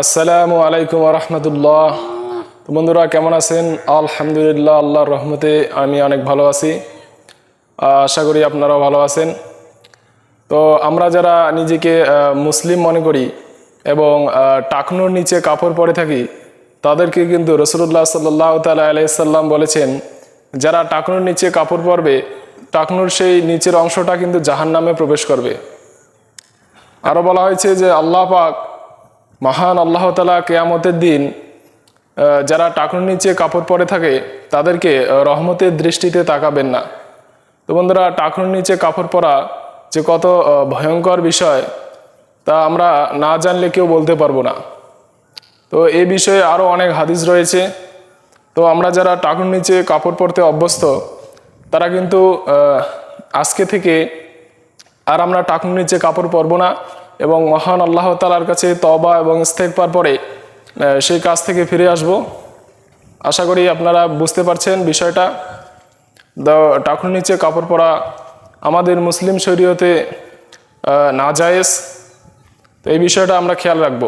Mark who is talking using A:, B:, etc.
A: আসসালামু আলাইকুম রহমতুল্লাহ। বন্ধুরা, কেমন আছেন? আলহামদুলিল্লাহ, আল্লাহর রহমতে আমি অনেক ভালো আছি। আশা করি আপনারাও ভালো আছেন। তো আমরা যারা নিজেকে মুসলিম মনে করি এবং টাকনুর নিচে কাপড় পরে থাকি, তাদেরকে কিন্তু রসুল্লাহ সাল্লাহ তালা আলাইসাল্লাম বলেছেন, যারা টাকনুর নিচে কাপড় পরবে, টাকনুর সেই নিচের অংশটা কিন্তু জাহান নামে প্রবেশ করবে। আরও বলা হয়েছে যে আল্লাহ পাক মহান আল্লাহ তালা কেয়ামতের দিন যারা টাকুর নিচে কাপড় পরে থাকে, তাদেরকে রহমতের দৃষ্টিতে তাকাবেন না। তো বন্ধুরা টাকুর নিচে কাপড় পরা যে কত ভয়ঙ্কর বিষয়, তা আমরা না জানলে কেউ বলতে পারব না। তো এই বিষয়ে আরও অনেক হাদিস রয়েছে। তো আমরা যারা টাকুর নিচে কাপড় পরতে অভ্যস্ত, তারা কিন্তু আজকে থেকে আর আমরা টাকুর নিচে কাপড় পরবো না। এবং মহান আল্লাহ তালার কাছে তবা এবং ইস্তেকবার পরে সেই কাজ থেকে ফিরে আসব। আশা করি আপনারা বুঝতে পারছেন বিষয়টা। টাকুর নিচে কাপড় পরা আমাদের মুসলিম শরীয়তে না জায়েজ তো এই বিষয়টা আমরা খেয়াল রাখব।